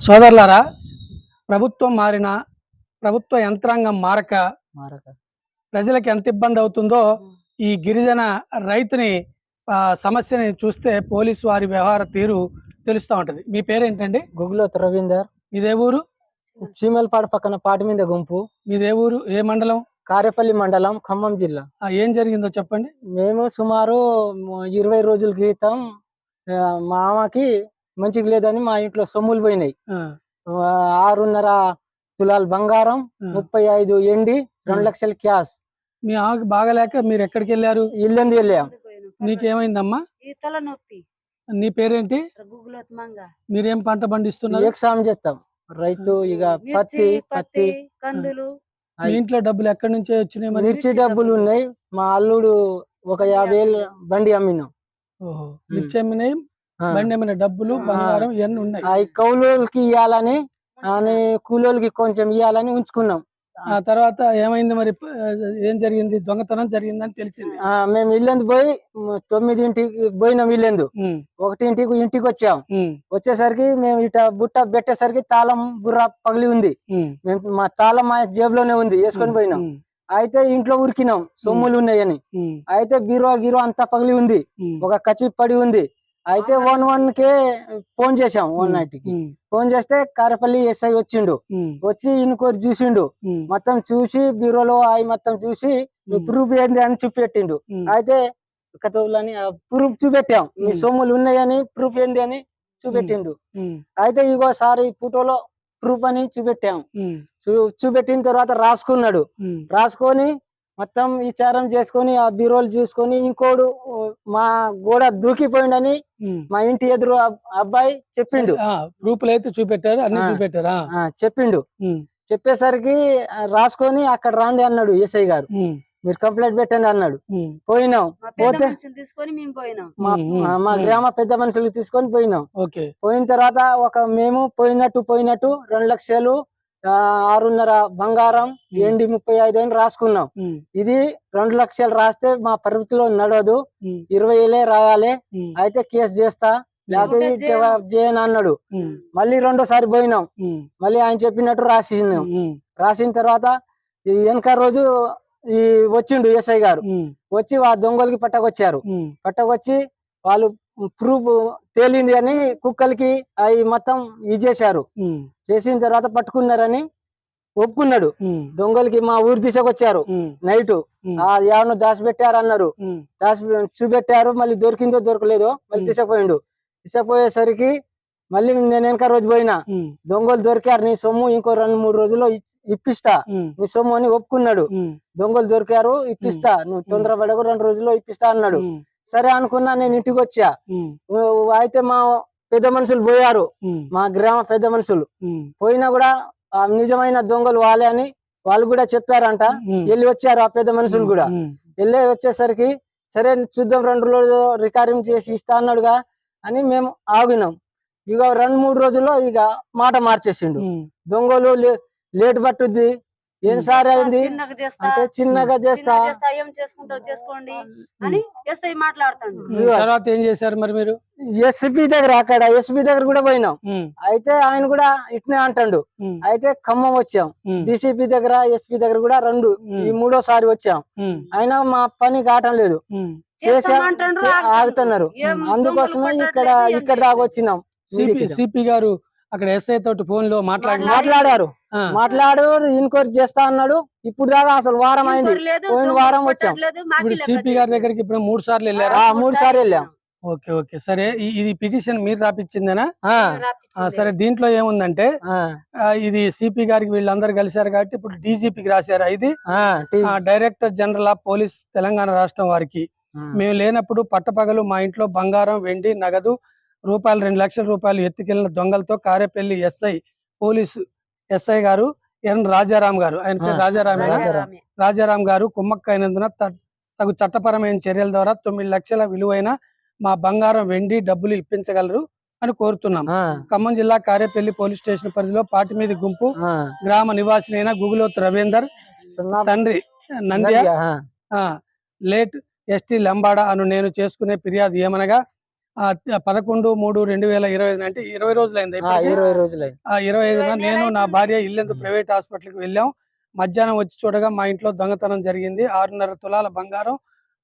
సోదరులారా ప్రభుత్వం మారిన ప్రభుత్వ యంత్రాంగం మారక మారక. ప్రజలకు ఎంత ఇబ్బంది అవుతుందో ఈ గిరిజన రైతుని సమస్యని చూస్తే పోలీసు వారి వ్యవహార తీరు తెలుస్తూ ఉంటది. మీ పేరేంటండి? గుగ్లోత్ రవీందర్ మీదే ఊరు? చీమలపాడు పక్కన పాటి మీద గుంపు. మీదే ఊరు? ఏ మండలం? కారేపల్లి మండలం ఖమ్మం జిల్లా. ఆ, ఏం జరిగిందో చెప్పండి. మేము సుమారు ఇరవై రోజుల క్రితం ఆ, మా ఆమెకి మంచిగా లేదని మా ఇంట్లో సొమ్ములు పోయినాయి. ఆరున్నర తులాల బంగారం. ముప్పై ఐదు ఎండి రెండు. లక్షల క్యాష్. మీ ఆమెకు బాగలేక మీరు ఎక్కడికి వెళ్ళారు? ఇల్లంది వెళ్ళాం. నీకేమైందమ్మా? తలనొప్పి. నీ పేరేంటి? మీరేం పంట పండిస్తున్నారు? ఎగ్జామ్ చేస్తాం. రైతు ఇక పత్తి పత్తి కందులు. మీ ఇంట్లో డబ్బులు ఎక్కడి నుంచి వచ్చినాయి మరి? మిర్చి డబ్బులు ఉన్నాయి. మా అల్లుడు ఒక యాభై వేలు బండి అమ్మినాం. ఓహో. మిర్చి అమ్మినాయి. బండి అమ్మిన డబ్బులు. బంగారం ఇవన్నీ ఉన్నాయి. కౌలులకి ఇవ్వాలని అని కూలోళ్ళకి కొంచెం ఇవ్వాలని ఉంచుకున్నాం. ఆ తర్వాత ఏమైంది మరి? ఏం జరిగింది? దొంగతనం జరిగిందని తెలిసింది. ఆ, మేము ఇల్లందు పోయి తొమ్మిదింటికి పోయినాం ఇల్లందు. ఒకటింటికి ఇంటికి వచ్చాం వచ్చేసరికి మేము ఇట బుట్ట పెట్టేసరికి తాళం బుర్ర పగిలి ఉంది. మేము మా తాళం మా జేబులోనే ఉంది వేసుకొని పోయినాం. అయితే ఇంట్లో ఉరికినాం సొమ్ములు ఉన్నాయని. అయితే బీరో గీరో అంతా పగిలి ఉంది. ఒక కచి పడి ఉంది. అయితే వన్ వన్ కే ఫోన్ చేశాం వన్ నైట్కి. ఫోన్ చేస్తే కారపల్లి ఎస్ఐ వచ్చిండు. ఉమ్, వచ్చి ఇనుకోరు చూసిండు. ఉమ్, మొత్తం చూసి బ్యూరోలో అవి మొత్తం చూసి ప్రూఫ్ ఏంది? అని చూపెట్టిండు. అయితే కథలని ప్రూఫ్ చూపెట్టాం. మీ. సొమ్ములు ఉన్నాయని ప్రూఫ్ ఏంది? అని చూపెట్టిండు. అయితే ఇగో సార్ ఈ ఫోటోలో ప్రూఫ్ అని చూపెట్టాం. చూపెట్టిన తర్వాత రాసుకున్నాడు. రాసుకొని మొత్తం విచారం చేసుకొని ఆ బ్యూరోలు చూసుకొని ఇంకోడు మా గోడ దూకిపోయిండని. మా ఇంటి ఎదురు అబ్- అబ్బాయి చెప్పిండు. ఆ, ప్రూఫ్లు అయితే చూపెట్టారు అన్ని. చూపెట్టారా? ఆ, చెప్పిండు. చెప్పేసరికి రాసుకొని అక్కడ రాండి అన్నాడు ఎస్ఐ గారు. మీరు కంప్లైంట్ పెట్టండి అన్నాడు. పోయినాం. పోతే- మా. గ్రామ పెద్ద మనుషులు తీసుకొని పోయినాం. ఓకే. పోయిన తర్వాత ఒక మేము పోయినట్టు పోయినట్టు రెండు లక్షలు ఆరున్నర బంగారం ఎండి ముప్పై ఐదు అని రాసుకున్నాం. ఇది రెండు లక్షలు రాస్తే మా పరిమితిలో నడవదు. ఇరవై వేలే రాయాలి. అయితే కేసు చేస్తా. లేకపోతే చేయను. అన్నాడు. మళ్ళీ రెండోసారి పోయినాం. మళ్ళీ ఆయన చెప్పినట్టు రాసినాం. రాసిన తర్వాత ఈ వెనక రోజు ఈ వచ్చిండు ఎస్ఐ గారు. వచ్చి ఆ దొంగలకి పట్టకొచ్చారు. పట్టకొచ్చి వాళ్ళు ప్రూఫ్ తేలింది అని కుక్కలకి అవి మొత్తం ఇది చేశారు. చేసిన తర్వాత పట్టుకున్నారని ఒప్పుకున్నాడు. దొంగలకి మా ఊరు దిశకొచ్చారు ఉమ్, నైట్. ఆ ఎవరిని దాచిపెట్టారు అన్నారు దాచి చూపెట్టారు మళ్ళీ దొరికిందో దొరకలేదో మళ్ళీ. తీసుకుపోయిండు. తీసుకుపోయేసరికి మళ్ళీ నేను వెనక రోజు పోయినా. దొంగలు దొరికారు నీ సొమ్ము ఇంకో రెండు మూడు రోజుల్లో ఇప్పిస్తా. నీ సొమ్ము అని ఒప్పుకున్నాడు. దొంగలు దొరికారు ఇప్పిస్తా. నువ్వు తొందరపడకు రెండు రోజుల్లో ఇప్పిస్తా అన్నాడు. సరే అనుకున్నా నేను ఇంటికి వచ్చా అయితే మా పెద్ద మనుషులు పోయారు. మా గ్రామ పెద్ద మనుషులు. పోయినా కూడా నిజమైన దొంగలు వాళ్ళే అని వాళ్ళు కూడా చెప్పారంట. వెళ్ళి వచ్చారు ఆ పెద్ద మనుషులు కూడా. వెళ్ళి వచ్చేసరికి సరే చూద్దాం రెండు రోజులు రికార్డింగ్ చేసి ఇస్తా అన్నాడుగా అని మేము ఆగినాం. ఇక రెండు మూడు రోజుల్లో ఇక మాట మార్చేసిండు. దొంగలు లేట్ పట్టుద్ది. ఏం. సార్ అయింది? చిన్నగా చేస్తా. అంటే చిన్నగా చేస్తా. ఏం చేసుకుంటావు చేసుకోండి అని ఎస్ఐ మాట్లాడుతాడు. ఉమ్, తర్వాత ఏం చేశారు మరి మీరు? ఎస్పీ దగ్గర అక్కడ ఎస్పీ దగ్గర కూడా పోయినాం. అయితే ఆయన కూడా ఇట్నే అంటాడు. అయితే ఖమ్మం వచ్చాం. డిసిపి దగ్గర ఎస్పీ దగ్గర కూడా రెండు. ఈ మూడోసారి వచ్చాం. అయినా మా పని కావటం లేదు. ఆగుతున్నారు. అందుకోసమే ఇక్కడ ఇక్కడ దాకా. వచ్చినాం. సిపి గారు అక్కడ ఎస్ఐ తోటి ఫోన్లో మాట్లాడి మాట్లాడి- మాట్లాడారు. మాట్లాడు ఇన్క్వైరీ చేస్తా అన్నాడు. ఇప్పుడు దాకా అసలు వారం అయింది. పోయిన వారం వచ్చాం. ఇప్పుడు సిపి గారి. దగ్గరికి ఇప్పుడు మూడు సార్లు వెళ్ళారా? ఆ, మూడు సార్లు వెళ్ళాం. Okay okay. సరే ఈ- ఇది పిటిషన్ మీరు రాపిచ్చిందేనా? ఆ, ఆ, రాపిచ్చింది. సరే దీంట్లో ఏముందంటే ఇది సిపి గారికి వీళ్ళందరూ కలిశారు కాబట్టి ఇప్పుడు డీజీపీకి రాశారు ఇది? ఆ, టీ- ఆ, director general of police Telangana రాష్ట్రం వారికి. మేము లేనప్పుడు పట్టపగలు మా ఇంట్లో బంగారం వెండి నగదు రూపాయలు రెండు లక్షల రూపాయలు ఎత్తుకెళ్ళిన దొంగలతో కారేపల్లి ఎస్ఐ పోలీసు ఎస్ఐ గారు ఎన్ రాజారాం గారు. ఆయన పేరు రాజారామే. రాజారాం గారు కుమ్మక్కైనందున త- తగు చట్టపరమైన చర్యల ద్వారా తొమ్మిది లక్షల విలువైన మా బంగారం వెండి డబ్బులు ఇప్పించగలరు అని కోరుతున్నాం. ఖమ్మం జిల్లా కారేపల్లి పోలీస్ స్టేషన్ పరిధిలో పాటిమీది గుంపు ఆ. గ్రామ నివాసినైన గుగులోత్ రవీందర్ తండ్రి నంద్య లేట్ ఎస్టీ లంబాడ అను నేను చేసుకునే ఫిర్యాదు ఏమనగా పదకొండు మూడు రెండు వేల ఇరవై ఐదు అంటే ఇరవై రోజులైంది ఆ, ఇప్పటికి? ఇరవై రోజులు ఆ ఇరవై ఐదున నేను నా భార్య ఇల్లెందు ప్రైవేట్ హాస్పిటల్కి వెళ్ళాం. మధ్యాహ్నం వచ్చి చూడగా మా ఇంట్లో దొంగతనం జరిగింది. ఆరున్నర తులాల బంగారం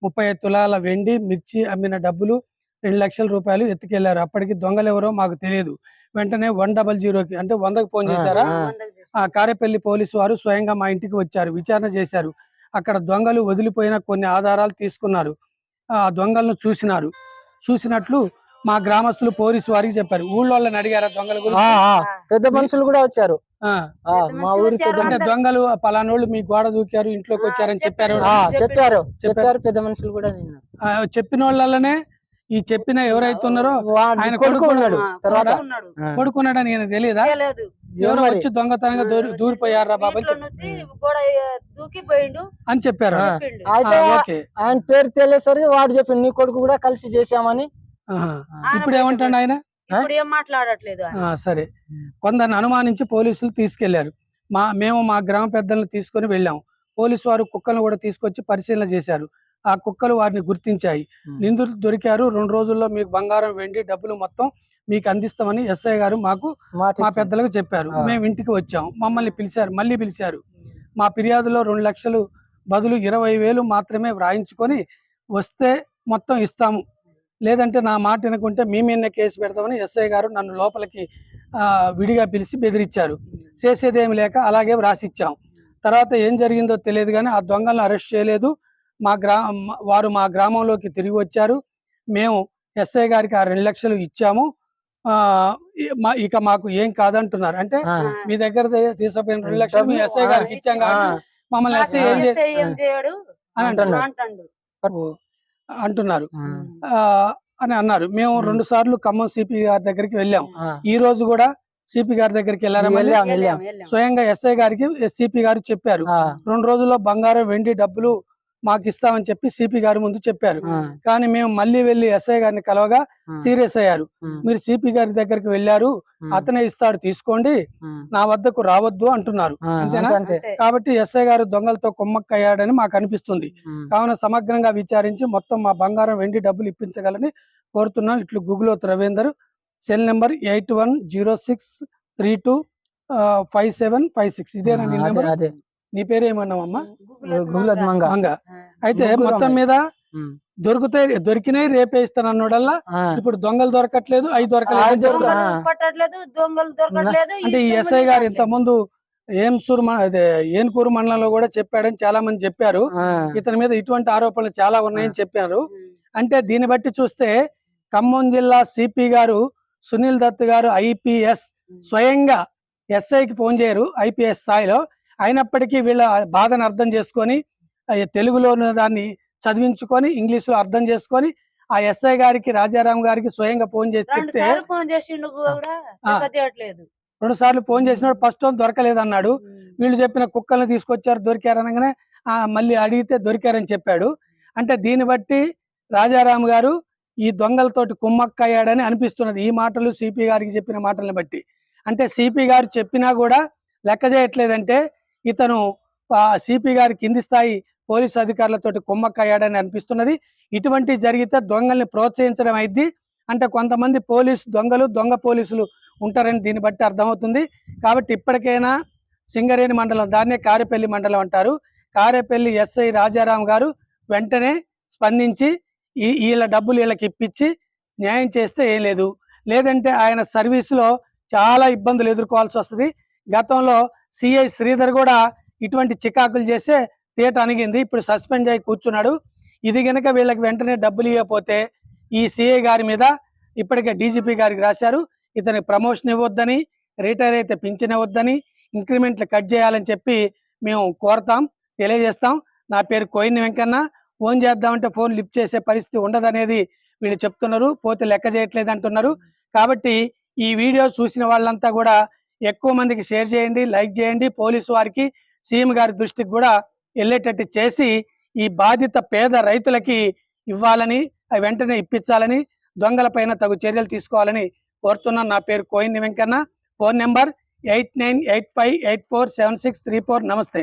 ముప్పై ఐదు తులాల వెండి మిర్చి అమ్మిన డబ్బులు రెండు లక్షల రూపాయలు ఎత్తుకెళ్ళారు. అప్పటికి దొంగలు ఎవరో మాకు తెలియదు. వెంటనే వన్ డబల్ జీరోకి అంటే వందకు ఫోన్ చేశారా. ఆ కారేపల్లి పోలీసు వారు స్వయంగా మా ఇంటికి వచ్చారు. విచారణ చేశారు. అక్కడ దొంగలు వదిలిపోయిన కొన్ని ఆధారాలు తీసుకున్నారు. ఆ దొంగలను చూసినారు. చూసినట్లు మా గ్రామస్తులు పోలీసు వారికి చెప్పారు. ఊళ్ళో వాళ్ళని అడిగారా దొంగల గురించి? పెద్ద మనుషులు కూడా వచ్చారు. మా మనుషులు ఊరి పెద్ద వచ్చారు. అంటే దొంగలు పలానోళ్ళు మీ గోడ దూకారు ఇంట్లోకి వచ్చారని చెప్పారు. చెప్పారు. చెప్పారు. పెద్ద మనుషులు కూడా చెప్పిన వాళ్ళనే ఈ చెప్పిన ఎవరైతే ఉన్నారో వాడి ఆయన కొడుకు కొడుకు ఉన్నాడు. ఆ, తర్వాత కొడుకు ఉన్నాడు. ఆ. పడుకున్నాడని ఈయన తెలియదా. ఎవరో. వచ్చి దొంగతనంగా దూరి దూరిపోయారా పోయిండు అని చెప్పారు. అయితే ఆయన పేరు తెలియసరికి వాడు చెప్పిండు నీ కొడుకు కూడా కలిసి చేశామని. ఇప్పుడు ఏమంటాడు ఆయన? ఇప్పుడు ఏం మాట్లాడట్లేదు ఆయన. ఆ, సరే. కొందరిని అనుమానించి పోలీసులు తీసుకెళ్ళారు. మా మేము మా గ్రామ పెద్దలను తీసుకొని వెళ్ళాం. పోలీసు వారు కుక్కలను కూడా తీసుకొచ్చి పరిశీలన చేశారు. ఆ కుక్కలు వారిని గుర్తించాయి. నిందితులు దొరికారు. రెండు రోజుల్లో మీకు బంగారం వెండి డబ్బులు మొత్తం మీకు అందిస్తామని ఎస్ఐ గారు మాకు మా. పెద్దలకు చెప్పారు. మేము ఇంటికి వచ్చాం మమ్మల్ని పిలిచారు. మళ్ళీ పిలిచారు. మా ఫిర్యాదులో రెండు లక్షలు బదులు ఇరవై వేలు మాత్రమే వ్రాయించుకొని వస్తే మొత్తం ఇస్తాము. లేదంటే నా మాట వినకుంటే మీ మీద కేసు పెడతామని ఎస్ఐ గారు నన్ను లోపలికి విడిగా పిలిచి బెదిరించారు. చేసేదేమి లేక అలాగే వ్రాసిచ్చాం. తర్వాత ఏం జరిగిందో తెలియదు కానీ ఆ దొంగలను అరెస్ట్ చేయలేదు. మా గ్రా వారు మా గ్రామంలోకి తిరిగి వచ్చారు. మేము ఎస్ఐ గారికి ఆ రెండు లక్షలు ఇచ్చాము. మా- ఇక మాకు ఏం కాదంటున్నారు. అంటే మీ దగ్గర తీసుకుపోయిన రెండు లక్షలు మీ ఎస్ఐ గారికి ఇచ్చాం కాబట్టి మమ్మల్ని ఎస్ఐ ఏం చేయడు. అని అంటున్నారు. అంటున్నారు. అని అన్నారు. మేము. రెండు సార్లు ఖమ్మం సిపి గారి దగ్గరికి వెళ్ళాం. ఈ రోజు కూడా సిపి గారి దగ్గరికి వెళ్ళారా మళ్ళీ? వెళ్ళాం, వెళ్ళాం. స్వయంగా ఎస్ఐ గారికి సిపి గారు చెప్పారు. రెండు రోజుల్లో బంగారం వెండి డబ్బులు మాకు ఇస్తామని చెప్పి సిపి గారి ముందు చెప్పారు. కానీ మేము మళ్ళీ వెళ్ళి ఎస్ఐ గారిని కలవగా సీరియస్ అయ్యారు. మీరు సిపి గారి దగ్గరికి వెళ్ళారు. ఉమ్, అతనే ఇస్తాడు తీసుకోండి. నా వద్దకు రావద్దు అంటున్నారు. అంతేనా? కాబట్టి ఎస్ఐ గారు దొంగలతో కుమ్మక్కయ్యాడని మాకు అనిపిస్తుంది. కావున సమగ్రంగా విచారించి మొత్తం మా బంగారం వెండి డబ్బులు ఇప్పించగలని కోరుతున్నాం. ఇట్లు Guguloth Ravinder. Cell number eight one zero six three two five seven five six. ఇదేనా నీ అదే, నెంబర్? నీ పేరు ఏమన్నావమ్మా గుగ్గులత్ మంగ. మంగ. అయితే మొత్తం. మీద దొరుకుతాయి దొరికినాయి రేపే ఇస్తానన్నోడల్లా ఆ, ఇప్పుడు దొంగలు దొరకట్లేదు అవి దొరకలేదు అంటే ఈ ఎస్ఐ గారు. ఇంత ముందు ఏంసూరు అదే ఏన్కూరు మండలంలో కూడా చెప్పాడని చాలా మంది చెప్పారు ఇతని మీద ఇటువంటి ఆరోపణలు చాలా ఉన్నాయని చెప్పారు. అంటే దీన్ని బట్టి చూస్తే ఖమ్మం జిల్లా సిపి గారు సునీల్ దత్ గారు ఐపీఎస్ స్వయంగా ఎస్ఐకి ఫోన్ చేయరు ఐపీఎస్ స్థాయిలో. అయినప్పటికీ వీళ్ళ బాధను అర్థం చేసుకొని ఆ తెలుగులోను దాన్ని చదివించుకొని ఇంగ్లీష్లో అర్థం చేసుకొని ఆ ఎస్ఐ గారికి రాజారాం గారికి స్వయంగా ఫోన్ చేసి చెప్తే రెండు సార్లు ఫోన్ చేసినాడు ఫస్ట్ దొరకలేదు అన్నాడు వీళ్ళు చెప్పిన కుక్కల్ని తీసుకొచ్చారు దొరికారు అనగానే ఆ మళ్ళీ అడిగితే దొరికారని చెప్పాడు. అంటే దీన్ని బట్టి రాజారాం గారు ఈ దొంగలతోటి కుమ్మక్కయ్యాడని అనిపిస్తున్నది. ఈ మాటలు సిపి గారికి చెప్పిన మాటలను బట్టి. అంటే సిపి గారు చెప్పినా కూడా లెక్క చేయట్లేదంటే ఇతను సిపి గారి కింది స్థాయి పోలీసు అధికారులతోటి కుమ్మక్కయ్యాడని అనిపిస్తున్నది. ఇటువంటి జరిగితే దొంగల్ని ప్రోత్సహించడం అయింది అంటే కొంతమంది పోలీసు దొంగలు దొంగ పోలీసులు ఉంటారని దీన్ని బట్టి అర్థమవుతుంది. కాబట్టి ఇప్పటికైనా సింగరేణి మండలం దాన్నే కారేపల్లి మండలం అంటారు. కారేపల్లి ఎస్ఐ రాజారాం గారు వెంటనే స్పందించి ఈ వీళ్ళ డబ్బులు వీళ్ళకి ఇప్పించి న్యాయం చేస్తే ఏం లేదు. లేదంటే ఆయన సర్వీసులో చాలా ఇబ్బందులు ఎదుర్కోవాల్సి వస్తుంది. గతంలో సిఐ శ్రీధర్ కూడా ఇటువంటి చికాకులు చేస్తే తేట అణిగింది. ఇప్పుడు సస్పెండ్ అయి కూర్చున్నాడు. ఇది గనక వీళ్ళకి వెంటనే డబ్బులు ఇవ్వకపోతే ఈ సిఐ గారి మీద ఇప్పటికే డీజీపీ గారికి రాశారు. ఇతనికి ప్రమోషన్ ఇవ్వద్దని రిటైర్ అయితే పింఛన్ ఇవ్వద్దని ఇంక్రిమెంట్లు కట్ చేయాలని చెప్పి మేము కోరతాం తెలియజేస్తాం. నా పేరు కోయిన్ వెంకన్న. ఫోన్ చేద్దామంటే ఫోన్ లిఫ్ట్ చేసే పరిస్థితి ఉండదనేది వీళ్ళు చెప్తున్నారు. పోతే లెక్క చేయట్లేదు అంటున్నారు కాబట్టి ఈ వీడియో చూసిన వాళ్ళంతా కూడా ఎక్కువ మందికి షేర్ చేయండి లైక్ చేయండి. పోలీసు వారికి సీఎం గారి దృష్టికి కూడా వెళ్ళేటట్టు చేసి ఈ బాధిత పేద రైతులకి ఇవ్వాలని వెంటనే ఇప్పించాలని దొంగలపైన తగు చర్యలు తీసుకోవాలని కోరుతున్నాను నా పేరు Koyin Venkanna phone number eight nine eight five eight four seven six three four. నమస్తే.